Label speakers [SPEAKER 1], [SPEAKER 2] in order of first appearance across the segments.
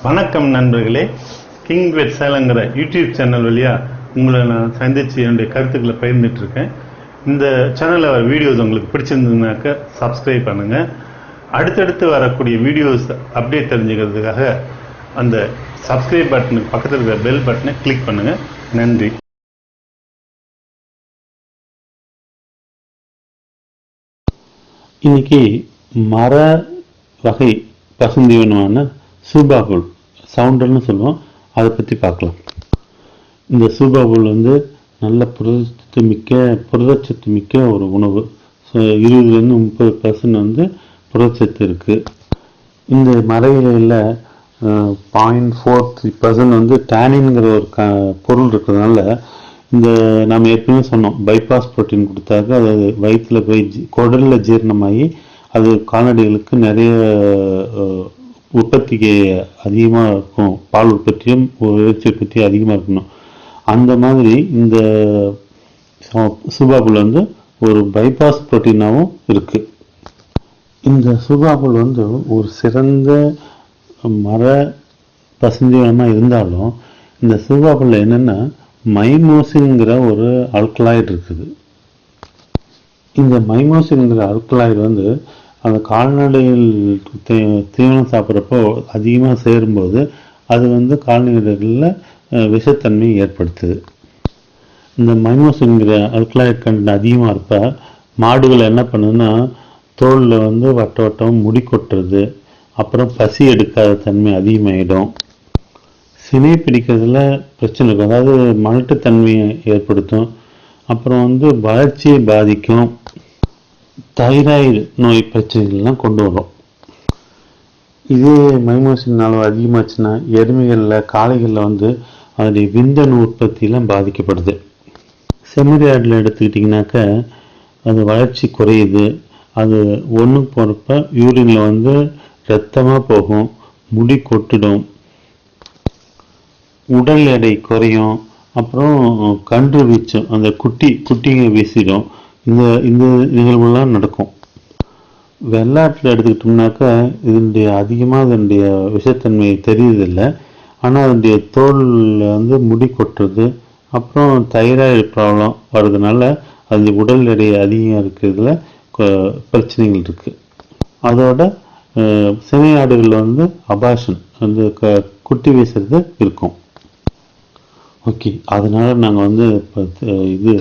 [SPEAKER 1] வணக்கம் நண்பர்களே. King vet சேலங்கிற யூடியூப் சேனல் வழியா உங்களை நான் சந்தித்து என்னுடைய கருத்துக்களை பகிர்ந்துட்டு இருக்கேன் இந்த சேனலில் வீடியோஸ் உங்களுக்கு பிடிச்சிருந்ததுனாக்க சப்ஸ்கிரைப் பண்ணுங்கள் அடுத்தடுத்து வரக்கூடிய வீடியோஸ் அப்டேட் தெரிஞ்சுக்கிறதுக்காக அந்த சப்ஸ்கிரைப் பட்டனுக்கு பக்கத்தில் இருக்கிற பெல் பட்டனை கிளிக் பண்ணுங்கள் நன்றி.
[SPEAKER 2] இன்னைக்கு மர வகை பசுந்தீவனமான சூபாபுல் சவுண்டர்னு சொல்லுவோம். அதை பற்றி பார்க்கலாம். இந்த சூபாபுல் வந்து நல்ல புரதச்சத்து மிக்க புரதச்சத்து மிக்க ஒரு உணவு. ஸோ இருபதுலேருந்து முப்பது பர்சன்ட் வந்து புரதச்சத்து இருக்குது இந்த மறையில பாயிண்ட் ஃபோர் த்ரீ பர்சன்ட் வந்து டேனின்ங்கிற ஒரு க பொருள் இருக்கிறதுனால இந்த நம்ம ஏற்கனவே சொன்னோம் பைபாஸ் புரோட்டீன் கொடுத்தாக்க அது வயிற்றில் போய் ஜி- ஜீரணமாகி அது கால்நடைகளுக்கு நிறைய உற்பத்திக்கு அதிகமாக இருக்கும். பால் உற்பத்தியும் இறைச்சி உற்பத்தியும் அதிகமாக இருக்கணும். அந்த மாதிரி இந்த சுபாபுல் வந்து ஒரு பைபாஸ் புரோட்டீனாகவும் இருக்குது இந்த சுபாபுல் வந்து ஒரு சிறந்த மர பசுந்தீவனமாக இருந்தாலும் இந்த சுபாபுல்ல என்னென்னா மைமோசிங்கிற ஒரு அல்கலாய்டு இருக்குது. இந்த மைமோசிங்கிற அல்கலாய்டு வந்து அந்த கால்நடைகள் தீ- தீவனம் சாப்பிட்றப்போ அதிகமாக சேரும்போது அது வந்து கால்நடைகளில் விஷத்தன்மையை ஏற்படுத்துது. இந்த மைனோஸ் என்கிற அல்கலாய்ட் கண்ட் அதிகமாக இருப்ப மாடுகள் என்ன பண்ணுதுன்னா தோலில் வந்து வட்ட வட்டம் முடி கொட்டுறது அப்புறம் பசி எடுக்காத தன்மை அதிகமாகிடும் சினை பிடிக்கிறதுல பிரச்சனை இருக்கும். அதாவது மலட்டுத்தன்மையை ஏற்படுத்தும். அப்புறம் வந்து வளர்ச்சியை பாதிக்கும். தைராய்டு நோய் பிரச்சனைகள்லாம் கொண்டு வரும். இதே மைமோசின் அளவு அதிகமாச்சுன்னா எருமைகளில் காளைகளில் வந்து அதனுடைய விந்தணு உற்பத்தியெல்லாம் பாதிக்கப்படுது. செம்மறியாடில் எடுத்துக்கிட்டிங்கனாக்க அது வளர்ச்சி குறையுது. அது ஒன்று போகிறப்ப யூரினில் வந்து ரத்தமாக போகும் முடி கொட்டிடும் உடல் எடை குறையும் அப்புறம் கன்று வீச்சும் அந்த குட்டி குட்டிங்க வீசிடும். இந்த இந்த நிகழ்வுலாம் நடக்கும். வெள்ளாட்டில் எடுத்துக்கிட்டோம்னாக்கா இதனுடைய அதிகமாக அதனுடைய விஷத்தன்மை தெரியுதில்லை. ஆனால் அதனுடைய தோலில் வந்து முடி கொட்டுறது அப்புறம் தைராய்டு ப்ராப்ளம் வர்றதுனால அது உடல் எடை அதிகம் இருக்கிறதுல பிரச்சனைகள் இருக்குது அதோட சினையாடுகளில் வந்து அபாஷன் வந்து க குட்டி வீசுறது இருக்கும். ஓகே அதனால் நாங்கள் வந்து இப்போ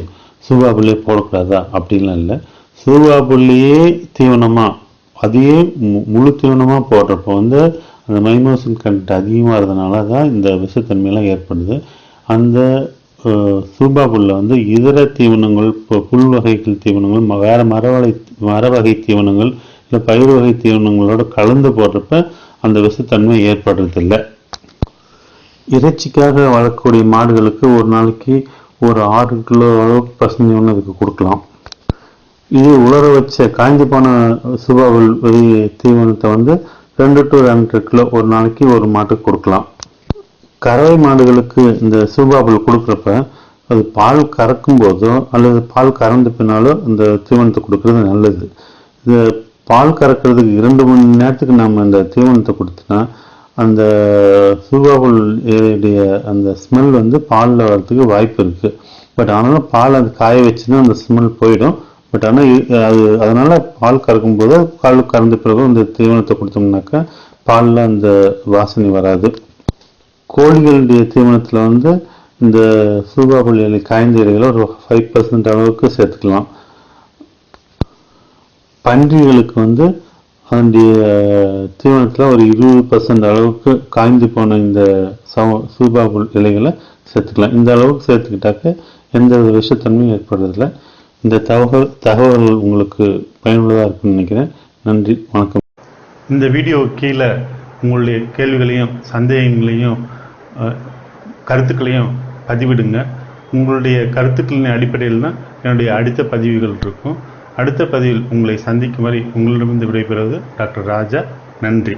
[SPEAKER 2] இது சூவாபுல்லே போடக்கூடாதா? அப்படின்லாம் இல்லை. சூவாபுல்லையே தீவனமாக அதையே மு- முழு தீவனமாக போடுறப்போ வந்து அந்த மைமோசின் கண்ட் அதிகமாக இருந்தனால தான் இந்த விஷத்தன்மையெல்லாம் ஏற்படுது. அந்த சூபா சூபாபுல்ல வந்து இதர தீவனங்கள் இப்போ புல் வகைகள் தீவனங்கள் வேறு மரவகை மரவகை தீவனங்கள் இல்லை பயிர் வகை தீவனங்களோட கலந்து போடுறப்ப அந்த விஷத்தன்மை ஏற்படுறதில்லை. இறைச்சிக்காக வளர்க்கக்கூடிய மாடுகளுக்கு ஒரு நாளைக்கு ஒரு ஆறு கிலோ அளவுக்கு பசுமை ஒன்று அதுக்கு கொடுக்கலாம். இது உலர வச்ச காய்ஞ்சி போன சுபாவல் வெளி தீவனத்தை வந்து ரெண்டு டு ரெண்டு கிலோ ஒரு நாளைக்கு ஒரு மாட்டுக்கு கொடுக்கலாம். கறவை மாடுகளுக்கு இந்த சூபாபுல் கொடுக்குறப்ப அது பால் கறக்கும் போதோ அல்லது பால் கறந்த பின்னாலோ இந்த தீவனத்தை கொடுக்கறது நல்லது. இந்த பால் கறக்கிறதுக்கு இரண்டு மணி நேரத்துக்கு நம்ம இந்த தீவனத்தை கொடுத்தோன்னா அந்த சூபாபுல் அந்த ஸ்மெல் வந்து பாலில் வர்றதுக்கு வாய்ப்பு இருக்குது பட் ஆனாலும் பால் அது காய வச்சுன்னா அந்த ஸ்மெல் போயிடும். பட் ஆனால் அது அதனால் பால் கறக்கும் போது பால் கறந்த பிறகு இந்த தீவனத்தை கொடுத்தோம்னாக்கா பாலில் அந்த வாசனை வராது. கோழிகளுடைய தீவனத்தில் வந்து இந்த சூபாபுல் இலை காய்ந்த இலைகளை ஒரு ஃபைவ் பர்சன்ட் அளவுக்கு சேர்த்துக்கலாம். பன்றிகளுக்கு வந்து அதனுடைய தீவனத்தில் ஒரு இருபது பர்சன்ட் அளவுக்கு காய்ந்து போன இந்த சவ- சூபா இலைகளை சேர்த்துக்கலாம். இந்த அளவுக்கு சேர்த்துக்கிட்டாக்க எந்த ஒரு விஷத்தன்மையும் ஏற்படுறதில்ல. இந்த தகவல் தகவல்கள் உங்களுக்கு பயனுள்ளதாக இருக்குன்னு நினைக்கிறேன். நன்றி வணக்கம்.
[SPEAKER 1] இந்த வீடியோ கீழே உங்களுடைய கேள்விகளையும் சந்தேகங்களையும் கருத்துக்களையும் பதிவிடுங்க. உங்களுடைய கருத்துக்களின் அடிப்படையில் தான் என்னுடைய அடுத்த பதிவுகள் இருக்கும். அடுத்த பதிவில் உங்களை சந்திக்கும் வரை உங்களிடமிருந்து விடைபெறுவது டாக்டர் ராஜா. நன்றி.